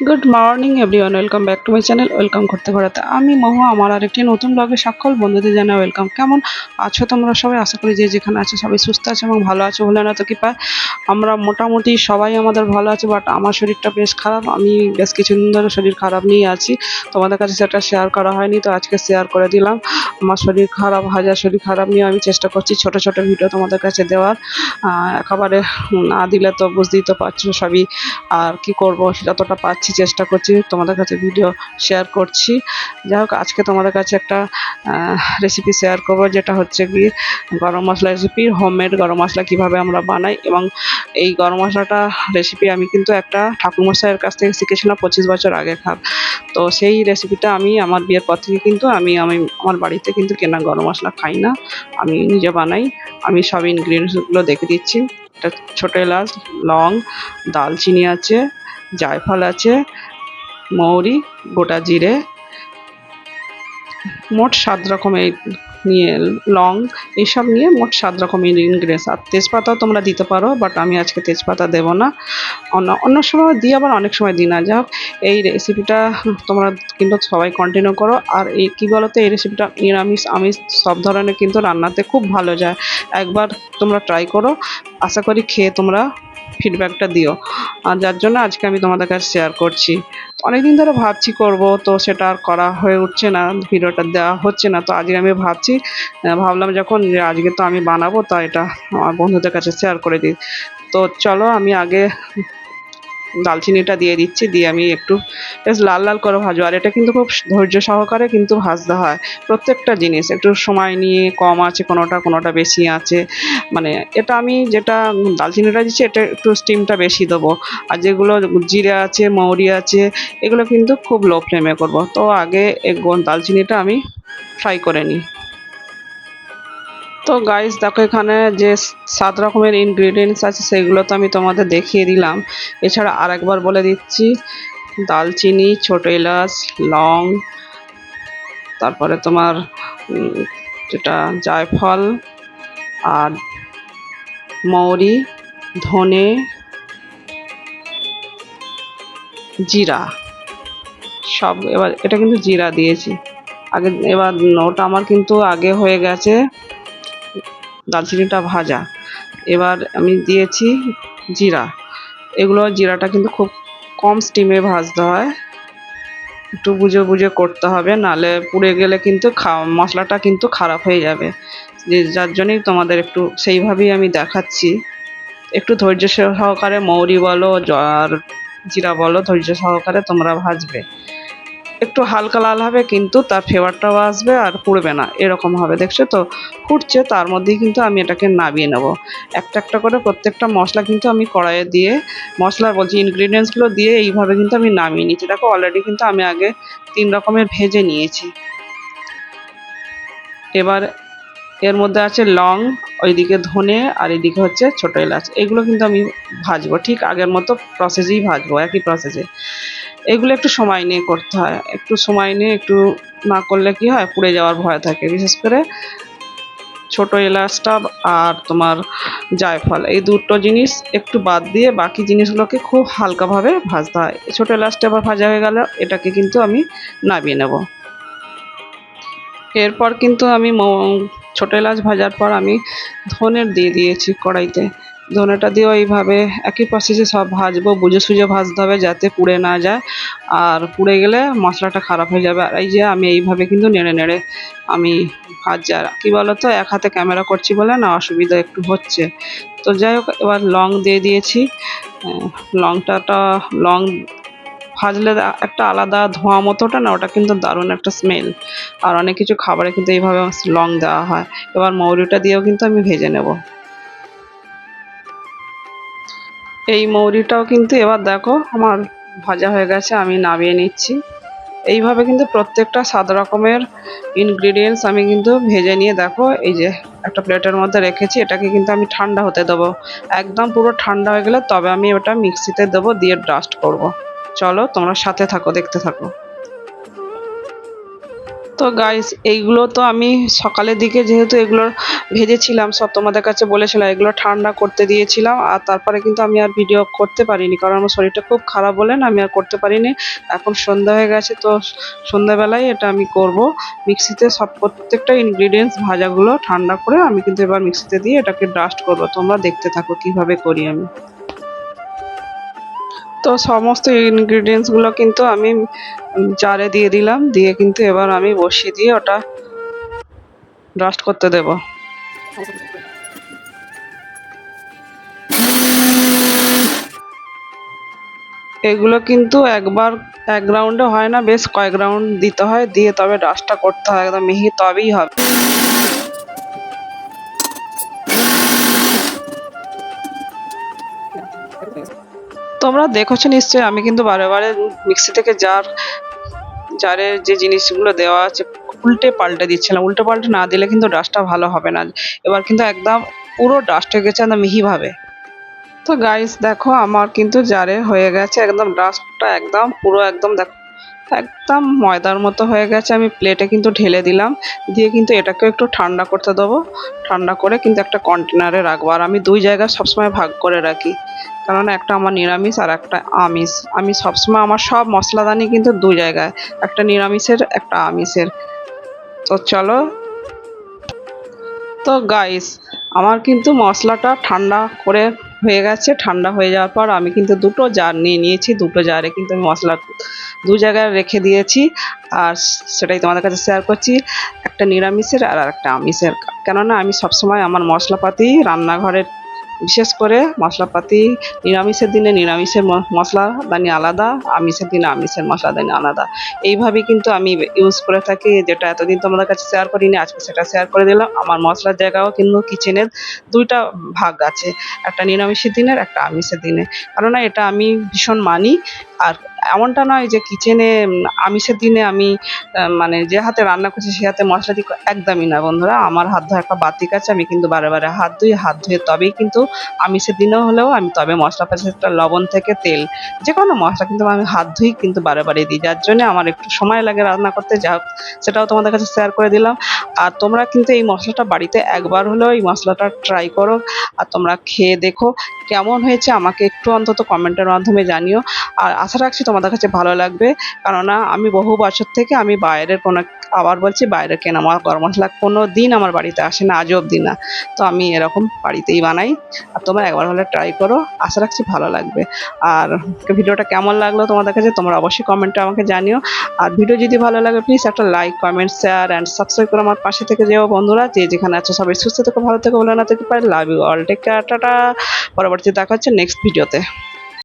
Good morning everyone welcome back to my channel welcome করতে ঘোরাতে। আমি মহু, আমার আরেকটি নতুন ব্লগে সকল বন্ধুদের জানাই ওয়েলকাম কেমন আছো তোমরা সবাই? আশা করি যে যেখানে আছো সবাই সুস্থ আছে এবং ভালো আছো বলে না তো কি পায়? আমরা মোটামুটি সবাই আমাদের ভালো আছে বাট আমার শরীরটা বেশ খারাপ। আমি বেশ কিছুদিন ধরে শরীর খারাপ নিয়ে আছি। তোমাদের কাছে সেটা শেয়ার করা হয়নি, তো আজকে শেয়ার করে দিলাম। আমার শরীর খারাপ, হাজার শরীর খারাপ নিয়ে আমি চেষ্টা করছি ছোট ছোট ভিডিও তোমাদের কাছে দেওয়ার। একেবারে না দিলে তো বুঝতেই তো পারছ সবই। আর কি করব যতটা পাচ্ছি চেষ্টা করছি তোমাদের কাছে ভিডিও শেয়ার করছি। যাই হোক, আজকে তোমাদের কাছে একটা রেসিপি শেয়ার করব, যেটা হচ্ছে কি, গরম মশলা রেসিপি হোমমেড গরম মশলা কীভাবে আমরা বানাই এবং এই গরম মশলাটা রেসিপি আমি কিন্তু একটা ঠাকুরমশাইয়ের কাছ থেকে শিখেছিলাম পঁচিশ বছর আগেকার তো সেই রেসিপিটা আমি আমার বিয়ের পর থেকে কিন্তু আমি আমি আমার বাড়িতে কিন্তু কেনা গরম মশলা খাই না। আমি নিজে বানাই, আমি সব ইনগ্রিডিয়েন্টসগুলো দেখে দিচ্ছি। একটা ছোটো এলাচ, লং, দালচিনি আছে জায়ফল আছে, মৌরি, গোটা জিরে, মোট সাত রকমের নিয়ে লং, এইসব নিয়ে মোট সাত রকমের ইনগ্রিডিয়েন্টস আর তেজপাতাও তোমরা দিতে পারো বাট আমি আজকে তেজপাতা দেবো না। অন্য অন্য সময় দিই, আবার অনেক সময় দিই না। যাই হোক, এই রেসিপিটা তোমরা কিন্তু সবাই কন্টিনিউ করো। আর এই, কী বলো তো এই রেসিপিটা নিরামিষ, আমিষ, সব ধরনের কিন্তু রান্নাতে খুব ভালো যায়। একবার তোমরা ট্রাই করো। আশা করি খেয়ে তোমরা ফিডব্যাকটা দিও। আর যার জন্য আজকে আমি তোমাদের কাছে শেয়ার করছি। অনেকদিন ধরে ভাবছি করব, তো সেটা আর করা হয়ে উঠছে না, ভিডিওটা দেওয়া হচ্ছে না। তো আজকে আমি ভাবছি ভাবলাম যখন যে আজকে তো আমি বানাবো, তা এটা আমার বন্ধুদের কাছে শেয়ার করে দিই। তো চলো আমি আগে দালচিনিটা দিয়ে দিচ্ছি, দিয়ে আমি একটু বেশ লাল লাল করে ভাজবো। আর এটা কিন্তু খুব ধৈর্য সহকারে কিন্তু ভাজতে হয়। প্রত্যেকটা জিনিস, একটু সময় নিয়ে, কম আছে কোনোটা কোনোটা বেশি আছে। মানে এটা আমি যেটা দালচিনিটা দিচ্ছি, এটা একটু স্টিমটা বেশি দেবো। আর যেগুলো জিরে আছে, মৌরি আছে, এগুলো কিন্তু খুব লো ফ্লেমে করব। তো আগে গো- দালচিনিটা আমি ফ্রাই করে নিই। তো গাইস দেখো এখানে যে সাত রকমের ইনগ্রিডিয়েন্টস আছে, সেগুলো তো আমি তোমাদের দেখিয়ে দিলাম। এছাড়া আরেকবার বলে দিচ্ছি, দালচিনি, ছোটো এলাচ, লং, তারপরে তোমার যেটা জায়ফল, আর মৌরি, ধনে, জিরা, সব এবার, এটা কিন্তু জিরা দিয়েছি। আগে, এবার ওটা আমার কিন্তু আগে হয়ে গেছে। দালচিনিটা ভাজা। এবার আমি দিয়েছি জিরা। এগুলো জিরাটা কিন্তু খুব কম স্টিমে ভাজতে হয়। একটু বুঝে বুঝে করতে হবে, নালে পুড়ে গেলে কিন্তু খা- মশলাটা কিন্তু খারাপ হয়ে যাবে। যার জন্যই তোমাদের একটু সেইভাবেই আমি দেখাচ্ছি। একটু ধৈর্য সহকারে মৌরি বলো আর জিরা বলো, ধৈর্য সহকারে তোমরা ভাজবে। একটু হালকা লাল হবে, কিন্তু তার ফ্লেভারটাও আসবে আর পুড়বে না, এরকম হবে, দেখছ তো? ফুটছে, তার মধ্যেই কিন্তু আমি এটাকে নামিয়ে নেব। একটা একটা করে প্রত্যেকটা মশলা কিন্তু আমি কড়াইয়ে দিয়ে, মশলা বলছি ইনগ্রিডিয়েন্টসগুলো দিয়ে এইভাবে কিন্তু আমি নামিয়ে নিচ্ছি। দেখো অলরেডি কিন্তু আমি আগে তিন রকমের ভেজে নিয়েছি। এবার এর মধ্যে আছে লং, ওইদিকে ধনে আর এদিকে হচ্ছে ছোটো এলাচ। এগুলো কিন্তু আমি ভাজবো, ঠিক আগের মতো প্রসেসেই ভাজবো, একই প্রসেসে এগুলো একটু সময় নিয়ে করতে হয়। একটু সময় নিয়ে একটু না করলে কি হয়? পুড়ে যাওয়ার ভয় থাকে। বিশেষ করে ছোট এলাচটা আর তোমার জায়ফল। এই দুটো জিনিস একটু বাদ দিয়ে বাকি জিনিসগুলোকে খুব হালকাভাবে ভাজতে হয়। ছোট এলাচটা আবার ভাজা হয়ে গেল, এটাকে কিন্তু আমি নামিয়ে নেব। এরপর কিন্তু আমি ছোট এলাচ ভাজার পর আমি ধনের দিয়ে দিয়েছি কড়াইতে। ধনেটা দিয়েও এইভাবে একই প্রসেসে সব ভাজবো বুঝে সুঝে ভাজতে হবে যাতে পুড়ে না যায়। আর পুড়ে গেলে মশলাটা খারাপ হয়ে যাবে। আর এই যে আমি এইভাবে কিন্তু নেড়ে নেড়ে আমি ভাজছি। আর কী বলো তো এক হাতে ক্যামেরা করছি বলে না অসুবিধা একটু হচ্ছে। তো যাই হোক এবার লং দিয়ে দিয়েছি। আহ, লংটাটা লং ভাজলে একটা আলাদা ধোঁয়া মতোটা না ওটা কিন্তু দারুণ একটা স্মেল আর অনেক কিছু খাবারে কিন্তু এইভাবে লং দেওয়া হয়। এবার মৌরিটা দিয়েও কিন্তু আমি ভেজে নেব। এই মৌরিটাও কিন্তু এবার দেখো আমার ভাজা হয়ে গেছে, আমি নামিয়ে নিচ্ছি। এইভাবে কিন্তু প্রত্যেকটা সাত রকমের ইনগ্রিডিয়েন্টস আমি কিন্তু ভেজে নিয়ে দেখো, এই যে একটা প্লেটের মধ্যে রেখেছি, এটাকে কিন্তু আমি ঠান্ডা হতে দেবো। একদম পুরো ঠান্ডা হয়ে গেলে তবে আমি ওটা মিক্সিতে দেবো, দিয়ে ডাস্ট করব। চলো তোমরা সাথে থাকো, দেখতে থাকো। তো গাইস এইগুলো তো আমি সকালের দিকে যেহেতু এগুলোর ভেজেছিলাম, সব তোমাদের কাছে বলেছিলাম, এগুলো ঠান্ডা করতে দিয়েছিলাম, আর তারপরে কিন্তু আমি আর ভিডিও করতে পারিনি, কারণ আমার শরীরটা খুব খারাপ বলে না, আমি আর করতে পারিনি। এখন সন্ধ্যা হয়ে গেছে, তো সন্ধ্যাবেলায় এটা আমি করব। মিক্সিতে সব প্রত্যেকটা ইনগ্রিডিয়েন্টস ভাজাগুলো ঠান্ডা করে আমি কিন্তু এবার মিক্সিতে দিয়ে এটাকে ডাস্ট করব। তোমরা দেখতে থাকো কীভাবে করি আমি। তো সমস্ত ইনগ্রিডিয়েন্টসগুলো কিন্তু আমি জারে দিয়ে দিলাম, দিয়ে কিন্তু এবার আমি বসিয়ে দিয়ে ওটা ডাস্ট করতে দেব। এগুলো কিন্তু একবার, এক রাউন্ডে হয় না, বেশ কয়েক রাউন্ড দিতে হয়, দিয়ে তবে ডাস্টটা করতে হয়, একদম মিহি, তবেই হবে। তোমরা দেখেছ নিশ্চয়ই, আমি কিন্তু বারে বারে মিক্সি থেকে জার জারের যে জিনিসগুলো দেওয়া আছে উল্টে পাল্টে দিচ্ছিলাম। উল্টে পাল্টে না দিলে কিন্তু ডাস্টটা ভালো হবে না। এবার কিন্তু একদম পুরো ডাস্ট হয়ে গেছে, একদম মিহিভাবে। তো গাইস দেখো আমার কিন্তু জারে হয়ে গেছে, একদম ডাস্টটা একদম পুরো একদম দেখো, একদম ময়দার মতো হয়ে গেছে। আমি প্লেটে কিন্তু ঢেলে দিলাম, দিয়ে কিন্তু এটাকে একটু ঠান্ডা করতে দেবো। ঠান্ডা করে কিন্তু একটা কন্টেনারে রাখব। আর আমি দুই জায়গায় সবসময় ভাগ করে রাখি। কারণ একটা আমার নিরামিষ আর একটা আমিষ। আমি সবসময় আমার সব মশলাদানি কিন্তু দু জায়গায়। একটা নিরামিষের, একটা আমিষের। তো চলো। তো গাইস আমার কিন্তু মশলাটা ঠান্ডা করে হয়ে গেছে, ঠান্ডা হয়ে যাওয়ার পর আমি কিন্তু দুটো জার নিয়ে নিয়েছি, দুটো জারে কিন্তু আমি মশলা দু জায়গায় রেখে দিয়েছি। আর সেটাই তোমাদের কাছে শেয়ার করছি, একটা নিরামিষের আর একটা আমিষের। কেননা আমি সবসময় আমার মশলাপাতি রান্নাঘরের বিশেষ করে মশলাপাতি, নিরামিষের দিনে নিরামিষের মশলাদানি আলাদা, আমিষের দিনে আমিষের মশলাদানি আলাদা। এইভাবে কিন্তু আমি ইউজ করে থাকি, যেটা এতদিন তোমাদের কাছে শেয়ার করিনি, আজকে সেটা শেয়ার করে দিলাম। আমার মশলার জায়গাও কিন্তু কিচেনের দুইটা ভাগ আছে, একটা নিরামিষের দিনের, একটা আমিষের দিনে কেননা এটা আমি ভীষণ মানি, আর এমনটা নয় যে কিচেনে আমিষের দিনে আমি মানে যে হাতে রান্না করছি সে হাতে মশলা দিই একদমই না বন্ধুরা। আমার হাত ধোয়া একটা বাতিক আছে, আমি কিন্তু বারে বারে হাত ধুই, হাত ধুয়ে তবেই কিন্তু আমিষের দিনেও হলেও আমি তবে মশলা পাচ্ছি একটা লবণ থেকে তেল। যে কোনো মশলা কিন্তু আমি হাত ধুই কিন্তু বারে বারে দিই। যার জন্যে আমার একটু সময় লাগে রান্না করতে। যা সেটাও তোমাদের কাছে শেয়ার করে দিলাম। আর তোমরা কিন্তু এই মশলাটা বাড়িতে একবার হলেও এই মশলাটা ট্রাই করো। আর তোমরা খেয়ে দেখো কেমন হয়েছে আমাকে একটু অন্তত কমেন্টের মাধ্যমে জানিও। আর আশা রাখছি তোমাদের কাছে ভালো লাগবে। কেননা আমি বহু বছর থেকে আমি বাইরের কোনো আবার বলছি, বাইরে কেনা? গরম মশলা কোনো দিন আমার বাড়িতে আসে না আজও অবধি না। তো আমি এরকম বাড়িতেই বানাই। আর তোমরা একবার হলে ট্রাই করো, আশা রাখছি ভালো লাগবে। আর ভিডিওটা কেমন লাগল তোমাদের কাছে, তোমরা অবশ্যই কমেন্টে আমাকে জানিও। আর ভিডিও যদি ভালো লাগে প্লিজ একটা like comment share and subscribe করে আমার পাশে থেকে যেও বন্ধুরা। যে যেখানে আছো সবাই সুস্থ থেকে, ভালো থেকে, বলে না থেকে পারে। Love you all take tata পরবর্তী দেখা হচ্ছে নেক্সট ভিডিওতে